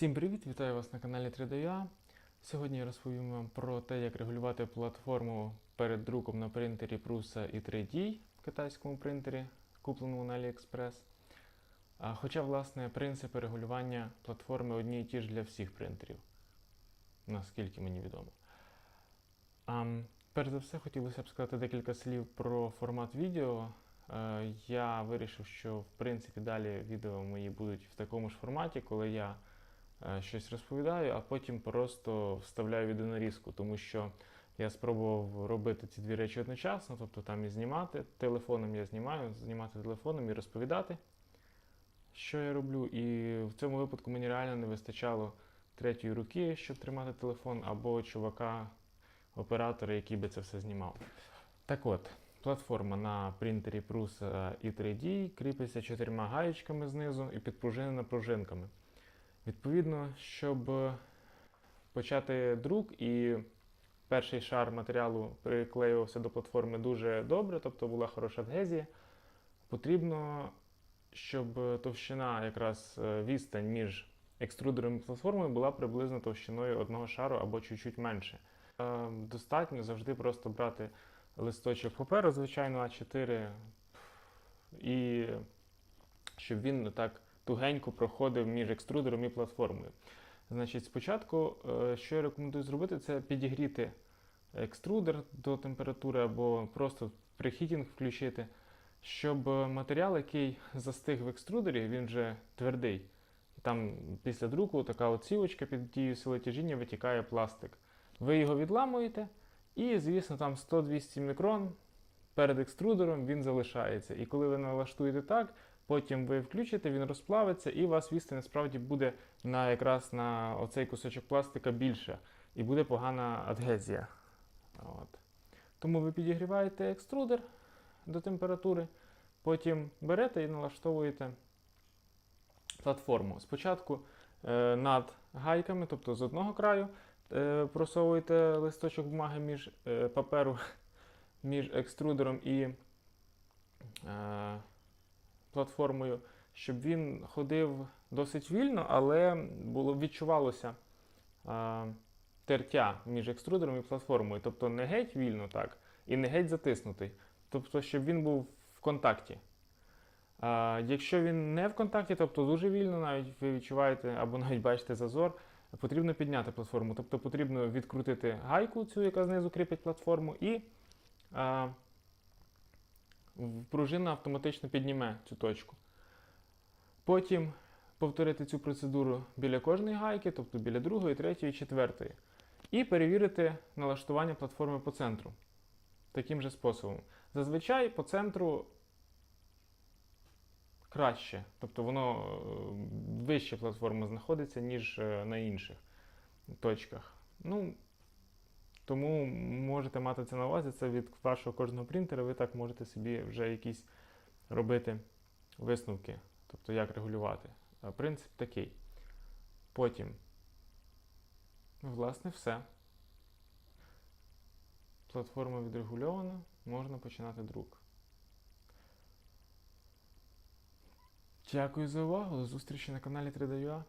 Всім привіт! Вітаю вас на каналі 3DA. Сьогодні я розповім вам про те, як регулювати платформу перед друком на принтері Prusa і 3D китайському принтері, купленому на AliExpress. Хоча, власне, принципи регулювання платформи одні і ті ж для всіх принтерів, наскільки мені відомо. А, перш за все, хотілося б сказати декілька слів про формат відео. Е, Я вирішив, що в принципі далі відео мої будуть в такому ж форматі, коли я щось розповідаю, а потім просто вставляю відеонарізку, тому що я спробував робити ці дві речі одночасно, тобто там і знімати телефоном я знімаю, знімати телефоном і розповідати, що я роблю. І в цьому випадку мені реально не вистачало третьої руки, щоб тримати телефон, або чувака, оператора, який би це все знімав. Так от, платформа на принтері Prusa і 3D кріпиться чотирма гаєчками знизу і підпружинена пружинками. Відповідно, щоб почати друк і перший шар матеріалу приклеювався до платформи дуже добре, тобто була хороша адгезія, потрібно, щоб товщина, якраз е, відстань між екструдером і платформою була приблизно товщиною одного шару або чуть-чуть менше. Е, Достатньо завжди просто брати листочок паперу, звичайно, А4, і щоб він так тугенько проходив між екструдером і платформою. Значить, спочатку, е, що я рекомендую зробити, це підігріти екструдер до температури або просто прихітінг включити, щоб матеріал, який застиг в екструдері, він вже твердий. Там після друку така оцівочка під дією сили тяжіння витікає пластик. Ви його відламуєте, і, звісно, там 100-200 мікрон перед екструдером він залишається. І коли ви налаштуєте так, потім ви включите, він розплавиться, і у вас відстань насправді буде на якраз на оцей кусочок пластика більше, і буде погана адгезія. От. Тому ви підігріваєте екструдер до температури, потім берете і налаштовуєте платформу. Спочатку е, над гайками, тобто з одного краю, е, просовуєте листочок бумаги між е, паперу між екструдером і е, платформою, щоб він ходив досить вільно, але було, відчувалося е, тертя між екструдером і платформою. Тобто не геть вільно так, і не геть затиснутий. Тобто, щоб він був в контакті. А, якщо він не в контакті, тобто дуже вільно, навіть ви відчуваєте або навіть бачите зазор, потрібно підняти платформу. Тобто потрібно відкрутити гайку, цю, яка знизу кріпить платформу, і а, пружина автоматично підніме цю точку. Потім повторити цю процедуру біля кожної гайки, тобто біля другої, третьої, четвертої. І перевірити налаштування платформи по центру. Таким же способом. Зазвичай по центру краще, тобто воно е, вище платформа знаходиться, ніж е, на інших точках. Ну, тому можете мати це на увазі, це від вашого кожного принтера, ви так можете собі вже якісь робити висновки, тобто як регулювати. Принцип такий. Потім, власне, все. Платформа відрегульована, можна починати друк. Дякую за увагу. До зустрічі на каналі 3DUA.